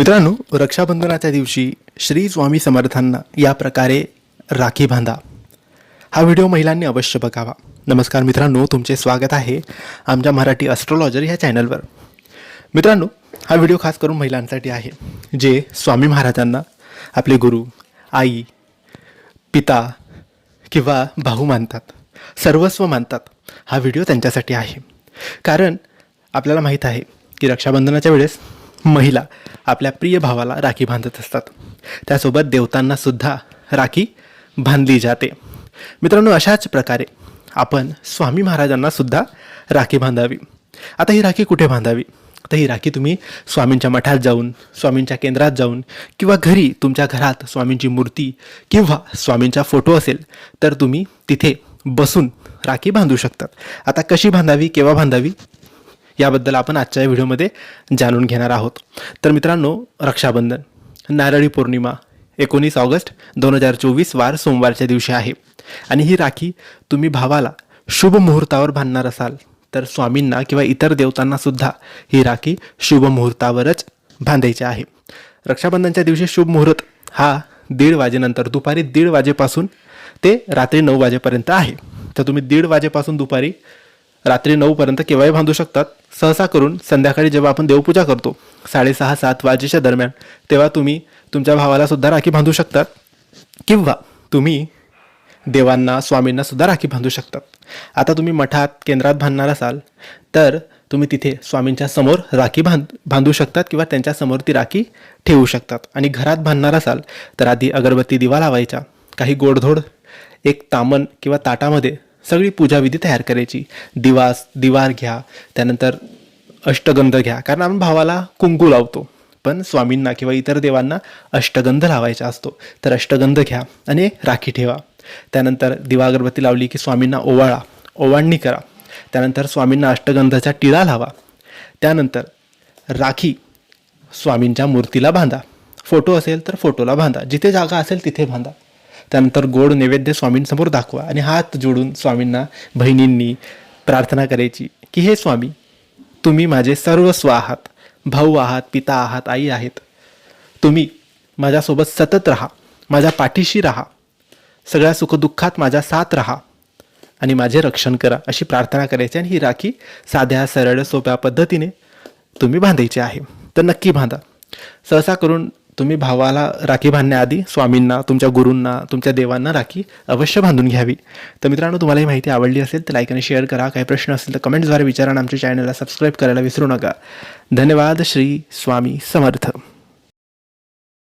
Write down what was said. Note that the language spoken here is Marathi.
मित्रांनो रक्षाबंधनाच्या दिवशी श्री स्वामी समर्थांना या प्रकारे राखी बांधा. हा व्हिडिओ महिलांनी अवश्य बघावा. नमस्कार मित्रांनो तुमचे स्वागत आहे आमच्या मराठी ॲस्ट्रॉलॉजर ह्या चॅनलवर मित्रांनो हा व्हिडिओ खास करून महिलांसाठी आहे जे स्वामी महाराजांना आपले गुरु आई पिता किंवा भाऊ मानतात सर्वस्व मानतात. हा व्हिडिओ त्यांच्यासाठी आहे. कारण आपल्याला माहीत आहे की रक्षाबंधनाच्या वेळेस महिला आपल्या प्रिय भावाला राखी बांधत असतात. त्यासोबत देवतांना सुद्धा राखी बांधली जाते. मित्रांनो अशाच प्रकारे आपण स्वामी महाराजांना सुद्धा राखी बांधावी. आता ही राखी कुठे बांधावी? तर ही राखी तुम्ही स्वामींच्या मठात जाऊन स्वामींच्या केंद्रात जाऊन किंवा घरी तुमच्या घरात स्वामींची मूर्ती किंवा स्वामींचा फोटो असेल तर तुम्ही तिथे बसून राखी बांधू शकतात. आता कशी बांधावी केव्हा बांधावी? याबद्दल आपण आजच्या व्हिडिओमध्ये जाणून घेणार आहोत. तर मित्रांनो रक्षाबंधन नारळी पौर्णिमा एकोणीस ऑगस्ट दोन हजार चोवीस वार सोमवारच्या दिवशी आहे. आणि ही राखी तुम्ही भावाला शुभ मुहूर्तावर बांधणार असाल तर स्वामींना किंवा इतर देवतांना सुद्धा ही राखी शुभ मुहूर्तावरच बांधायची आहे. रक्षाबंधनच्या दिवशी शुभ मुहूर्त हा दीड वाजेनंतर दुपारी दीड वाजेपासून ते रात्री नऊ वाजेपर्यंत आहे. तर तुम्ही दीड वाजेपासून दुपारी रात्री नऊपर्यंत केव्हाही बांधू शकतात. सहसा करून संध्याकाळी जेव्हा आपण देवपूजा करतो साडेसहा सात वाजेच्या दरम्यान तेव्हा तुम्ही तुमच्या भावाला सुद्धा राखी बांधू शकतात. किंवा तुम्ही देवांना स्वामींना सुद्धा राखी बांधू शकतात. आता तुम्ही मठात केंद्रात बांधणार असाल तर तुम्ही तिथे स्वामींच्या समोर राखी बांध बांधू शकतात किंवा त्यांच्यासमोर ती राखी ठेवू शकतात. आणि घरात बांधणार असाल तर आधी अगरबत्ती दिवा लावायच्या काही गोडधोड एक तामन किंवा ताटामध्ये सगळी पूजाविधी तयार करायची. दिवास दिवार घ्या त्यानंतर अष्टगंध घ्या. कारण आपण भावाला कुंकू लावतो. पण स्वामींना किंवा इतर देवांना अष्टगंध लावायचा असतो. तर अष्टगंध घ्या आणि राखी ठेवा. त्यानंतर दिवा अगरबत्ती लावली की स्वामींना ओवाळा. ओवाळणी करा. त्यानंतर स्वामींना अष्टगंधाचा टिळा लावा. त्यानंतर राखी स्वामींच्या मूर्तीला बांधा. फोटो असेल तर फोटोला बांधा. जिथे जागा असेल तिथे बांधा. त्यानंतर गोड नैवेद्य स्वामींसमोर दाखवा. आणि हात जोडून स्वामींना बहिणींनी प्रार्थना करायची की हे स्वामी तुम्ही माझे सर्वस्व आहात भाऊ आहात पिता आहात आई आहेत. तुम्ही माझ्यासोबत सतत राहा माझ्या पाठीशी राहा. सगळ्या सुखदुःखात माझ्या साथ राहा आणि माझे रक्षण करा अशी प्रार्थना करायची आणि ही राखी साध्या सरळ सोप्या पद्धतीने तुम्ही बांधायची आहे. तर नक्की बांधा. सहसा करून तुम्ही भावाला राखी बांधण्याआधी स्वामींना तुमच्या गुरूंना तुमच्या देवांना राखी अवश्य बांधून घ्यावी. तर मित्रांनो तुम्हाला ही माहिती आवडली असेल तर लाईक आणि शेअर करा. काही प्रश्न असेल तर कमेंट्सद्वारे विचारा आणि आमच्या चॅनलला सबस्क्राईब करायला विसरू नका. धन्यवाद. श्री स्वामी समर्थ.